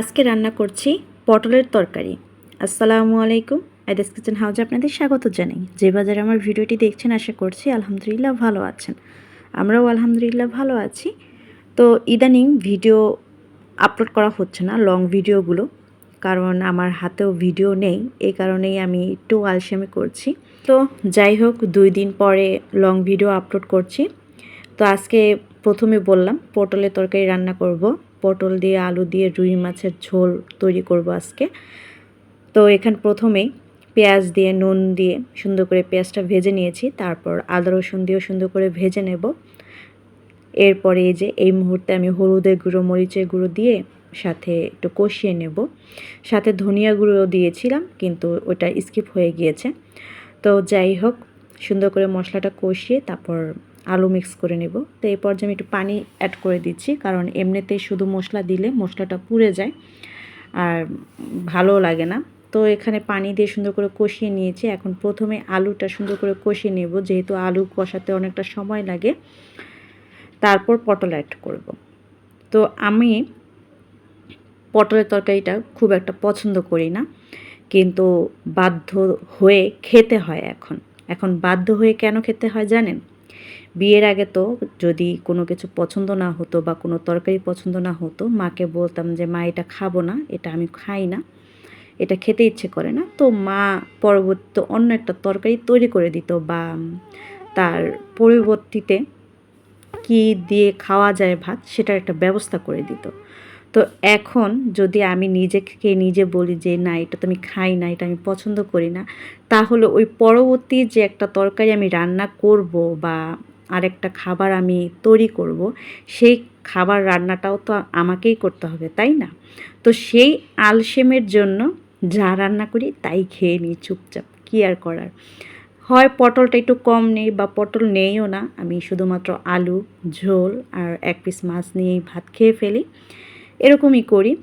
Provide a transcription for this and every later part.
আজকে রান্না করছি পটলের তরকারি। আসসালামু আলাইকুম। আইদাস কিচেন হাউজে আপনাদের স্বাগত জানাই। যে বাজারে আমার ভিডিওটি দেখছেন, আশা করছি আলহামদুলিল্লাহ ভালো আছেন। আমরাও আলহামদুলিল্লাহ ভালো আছি। তো ইদানিং ভিডিও আপলোড করা হচ্ছে না, লং ভিডিওগুলো। কারণ আমার হাতেও ভিডিও নেই এই কারণেই আমি একটু আলসেমি করছি। তো যাই হোক, দুই দিন পরে লং ভিডিও আপলোড করছি। তো আজকে প্রথমে বললাম, পটলের তরকারি রান্না করব। পটল দিয়ে, আলু দিয়ে, রুই মাছের ঝোল তৈরি করব আজকে। তো এখানে প্রথমেই পেঁয়াজ দিয়ে, নুন দিয়ে সুন্দর করে পেঁয়াজটা ভেজে নিয়েছি। তারপর আদা, রসুন দিয়েও সুন্দর করে ভেজে নেব। এরপরে এই যে, এই মুহূর্তে আমি হলুদের গুঁড়ো, মরিচের গুঁড়ো দিয়ে সাথে একটু কষিয়ে নেব। সাথে ধনিয়া গুঁড়ো দিয়েছিলাম, কিন্তু ওটা স্কিপ হয়ে গিয়েছে। তো যাই হোক, সুন্দর করে মশলাটা কষিয়ে তারপর আলু মিক্স করে নেব। তো এই পর্যায়ে আমি একটু পানি অ্যাড করে দিচ্ছি, কারণ এমনিতেই শুধু মশলা দিলে মশলাটা পুড়ে যায় আর ভালো লাগে না। তো এখানে পানি দিয়ে সুন্দর করে কষিয়ে নিয়েছি। এখন প্রথমে আলুটা সুন্দর করে কষিয়ে নেব, যেহেতু আলু কষাতে অনেকটা সময় লাগে। তারপর পটল অ্যাড করব। তো আমি পটলের তরকারিটা খুব একটা পছন্দ করি না, কিন্তু বাধ্য হয়ে খেতে হয় এখন। এখন বাধ্য হয়ে কেন খেতে হয় জানেন? বিয়ের আগে তো যদি কোনো কিছু পছন্দ না হতো বা কোনো তরকারি পছন্দ না হতো, মাকে বলতাম যে, মা, এটা খাব না, এটা আমি খাই না, এটা খেতে ইচ্ছে করে না। তো মা পরবর্তী অন্য একটা তরকারি তৈরি করে দিত বা তার পরিবর্তিতে কি দিয়ে খাওয়া যায় ভাত, সেটার একটা ব্যবস্থা করে দিত। তো এখন যদি আমি নিজেকে নিজে বলি যে, না, এটা তো আমি খাই না, এটা আমি পছন্দ করি না, তাহলে ওই পরবর্তী যে একটা তরকারি আমি রান্না করব বা আরেকটা খাবার আমি তৈরি করব, সেই খাবার রান্নাটাও তো আমাকেই করতে হবে, তাই না? তো সেই আলসেমের জন্য যা রান্না করি তাই খেয়ে নিই চুপচাপ, কী আর করার? হয় পটলটা একটু কম নেই বা পটল নেইও না, আমি শুধুমাত্র আলু, ঝোল আর এক পিস মাছ নিয়েই ভাত খেয়ে ফেলি। এরকমই করি।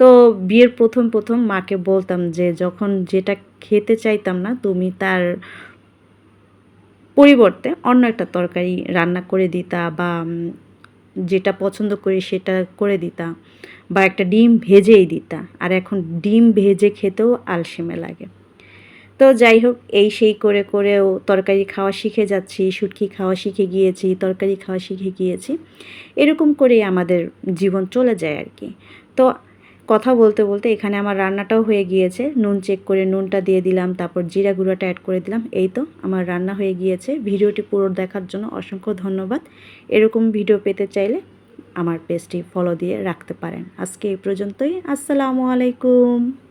তো বিয়ের প্রথম প্রথম মাকে বলতাম যে, যখন যেটা খেতে চাইতাম না, তুমি তার পরিবর্তে অন্য একটা তরকারি রান্না করে দিতা বা যেটা পছন্দ করি সেটা করে দিতা বা একটা ডিম ভেজেই দিতা। আর এখন ডিম ভেজে খেতেও আলসেমে লাগে। তো যাই হোক, এই সেই করে করেও তরকারি খাওয়া শিখে যাচ্ছি, শুটকি খাওয়া শিখে গিয়েছি, তরকারি খাওয়া শিখে গিয়েছি। এরকম করেই আমাদের জীবন চলে যায় আর কি। তো কথা বলতে বলতে এখানে আমার রান্নাটাও হয়ে গিয়েছে। নুন চেক করে নুনটা দিয়ে দিলাম, তারপর জিরা গুঁড়োটা অ্যাড করে দিলাম। এই তো আমার রান্না হয়ে গিয়েছে। ভিডিওটি পুরো দেখার জন্য অসংখ্য ধন্যবাদ। এরকম ভিডিও পেতে চাইলে আমার পেজটি ফলো দিয়ে রাখতে পারেন। আজকে এই পর্যন্তই। আসসালামু আলাইকুম।